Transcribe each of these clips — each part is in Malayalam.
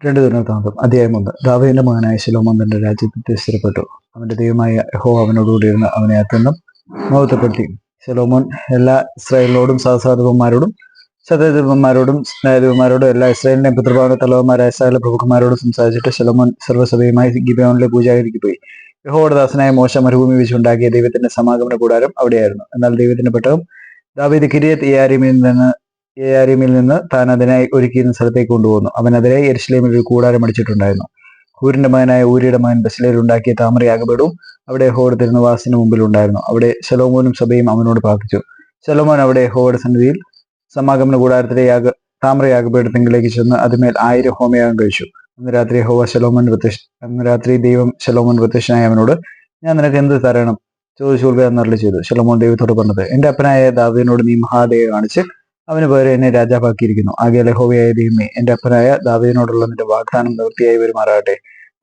രണ്ട് ദിനത്താന്തം അധ്യായം ഒന്ന്. ദാവീദിന്റെ മകനായ ശലോമോൻ തന്റെ രാജ്യത്തെ സ്ഥിരപ്പെട്ടു അവന്റെ ദൈവമായ യഹോ അവനോടുകൂടിയിരുന്ന് അവനെ അത്യന്തം മഹത്വപ്പെടുത്തി. ശലോമോൻ എല്ലാ ഇസ്രായേലിനോടും സഹസാധിപന്മാരോടും സത്യദേവന്മാരോടും സ്നേഹദേവന്മാരോടും എല്ലാ ഇസ്രായേലിന്റെ പിതൃഭവന തലവന്മാരായ ഇസ്രായേലിലെ പ്രഭുക്കന്മാരോടും സംസാരിച്ചിട്ട് ശലോമോൻ സർവസഭയുമായി ഗിബോണിലെ പൂജാഗിരിക്ക് പോയി യഹോയുടെ ദാസനായ മോശ മരുഭൂമി വെച്ചുണ്ടാക്കിയ ദൈവത്തിന്റെ സമാഗമന കൂടാരം അവിടെയായിരുന്നു. എന്നാൽ ദൈവത്തിന്റെ പെട്ടകം ദാവീദ് കിരിയത്ത് ഇയാരിമിൽ നിന്ന് ഏയാരിമിൽ നിന്ന് താൻ അതിനായി ഒരുക്കിയിരുന്ന സ്ഥലത്തേക്ക് കൊണ്ടുപോകുന്നു അവൻ അതിനായി എരുസലേമിൽ ഒരു കൂടാരം അടിച്ചിട്ടുണ്ടായിരുന്നു. ഹൂരിന്റെ മകനായ ഊരിയുടെ മകൻ ബസ്ലേൽ ഉണ്ടാക്കിയ താമരയാകപ്പെടും അവിടെ യഹോയുടെ തിരുനിവാസിന് മുമ്പിൽ ഉണ്ടായിരുന്നു. അവിടെ ശലോമോനും സഭയും അവനോട് പ്രാർത്ഥിച്ചു. ശലോമോൻ അവിടെ ഹോവഡ് സന്നിധിയിൽ സമാഗമന കൂടാരത്തിലെ യാഗ താമരയാഗപീഠത്തിങ്കിലേക്ക് ചെന്ന് അതിന്മേൽ ആയിരം ഹോമയാഗം കഴിച്ചു. അന്ന് രാത്രി ഹോവ ശലോമോൻ പ്രത്യക്ഷ അന്ന് രാത്രി ദൈവം ശലോമോൻ പ്രത്യക്ഷനായ അവനോട് ഞാൻ നിനക്ക് എന്ത് തരണം? ചോദിച്ചു കൊടുക്കുക എന്നറിൽ ചെയ്തു. ശലോമോൻ ദൈവത്തോട് പറഞ്ഞത് എന്റെ അപ്പനായ ദാവിനോട് നീ മഹാദയ കാണിച്ച് അവന് പകരം എന്നെ രാജാവാക്കിയിരിക്കുന്നു. ആകെ ലഹോവയായ ദൈവമേ എന്റെ അപ്പനായ ദാവീദിനോടുള്ള നിന്റെ വാഗ്ദാനം നിവൃത്തിയായി വരുമാറാകട്ടെ.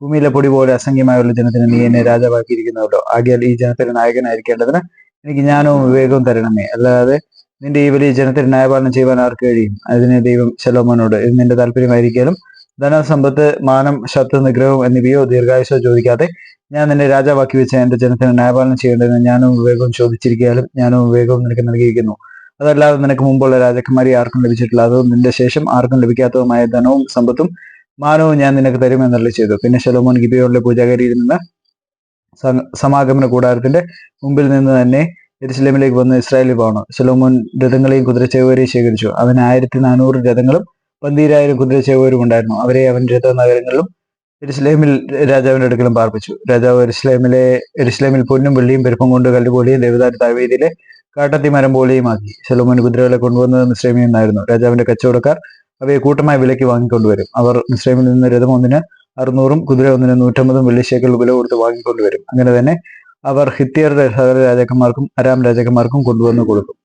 ഭൂമിയിലെ പൊടി പോലെ അസംഖ്യമായുള്ള ജനത്തിന് നീ എന്നെ രാജാവാക്കിയിരിക്കുന്നുണ്ടോ ആകയാൽ ഈ ജനത്തിന് നായകനായിരിക്കേണ്ടതിന് എനിക്ക് ജ്ഞാനവും വിവേകവും തരണമേ. അല്ലാതെ നിന്റെ ഈ വലിയ ജനത്തിന് ന്യായപാലനം ചെയ്യുവാൻ ആർക്ക് കഴിയും? അതിന് ദൈവം ശലോമോനോട് ഇത് നിന്റെ താല്പര്യമായിരിക്കാലും ധനസമ്പത്ത് മാനം ശത്രു നിഗ്രഹവും എന്നിവയോ ദീർഘായുസ ചോദിക്കാതെ ഞാൻ നിന്നെ രാജാവാക്കി വെച്ച എന്റെ ജനത്തിന് ന്യായപാലനം ചെയ്യേണ്ടതിന് ഞാനും വിവേകവും ചോദിച്ചിരിക്കാലും ഞാനും വിവേകവും നിനക്ക് നൽകിയിരിക്കുന്നു. അതല്ലാതെ നിനക്ക് മുമ്പുള്ള രാജകുമാരി ആർക്കും ലഭിച്ചിട്ടില്ല. അതും നിന്റെ ശേഷം ആർക്കും ലഭിക്കാത്തതുമായ ധനവും സമ്പത്തും മാനവും ഞാൻ നിനക്ക് തരുമെന്നല്ല ചെയ്തു. പിന്നെ ശലോമോൻ ഗിബിയോളിലെ പൂജാഗരിയിൽ നിന്ന് സമാഗമന കൂടാരത്തിന്റെ മുമ്പിൽ നിന്ന് തന്നെ എരുസലേമിലേക്ക് വന്ന് ഇസ്രായേലിൽ പോകണം ശലോമോൻ രഥങ്ങളെയും കുതിരച്ചേവരെയും ശേഖരിച്ചു. അവന് ആയിരത്തി നാനൂറ് രഥങ്ങളും പന്തീരായിരം കുതിരച്ചേവരും ഉണ്ടായിരുന്നു. അവരെ അവൻ രഥ നഗരങ്ങളിലും എരുസലേമിൽ രാജാവിന്റെ അടുക്കലും പാർപ്പിച്ചു. രാജാവ് എരുസലേമിലെ എരുസലേമിൽ പൊന്നും വെള്ളിയും പെരുപ്പം കൊണ്ട് കല്ലുപോലിയും ദേവദാരി താഴ്വേദിയിലെ കാട്ടത്തി മരം പോലെയുമാക്കി ശലോമൻ കുതിരകളെ കൊണ്ടുവന്നത് മിശ്രമിൽ നിന്നായിരുന്നു. രാജാവിന്റെ കച്ചവടക്കാർ അവയെ കൂട്ടമായി വിലയ്ക്ക് വാങ്ങിക്കൊണ്ടുവരും. അവർ മിശ്രമിൽ നിന്ന് രഥം ഒന്നിന് അറുന്നൂറും കുതിര ഒന്നിന് നൂറ്റമ്പതും വെള്ളിശേക്കൽ വില കൊടുത്ത് വാങ്ങിക്കൊണ്ടുവരും. അങ്ങനെ തന്നെ അവർ ഹിത്യരുടെ സകല രാജാക്കന്മാർക്കും അരാം രാജാക്കന്മാർക്കും കൊണ്ടുവന്ന് കൊടുക്കും.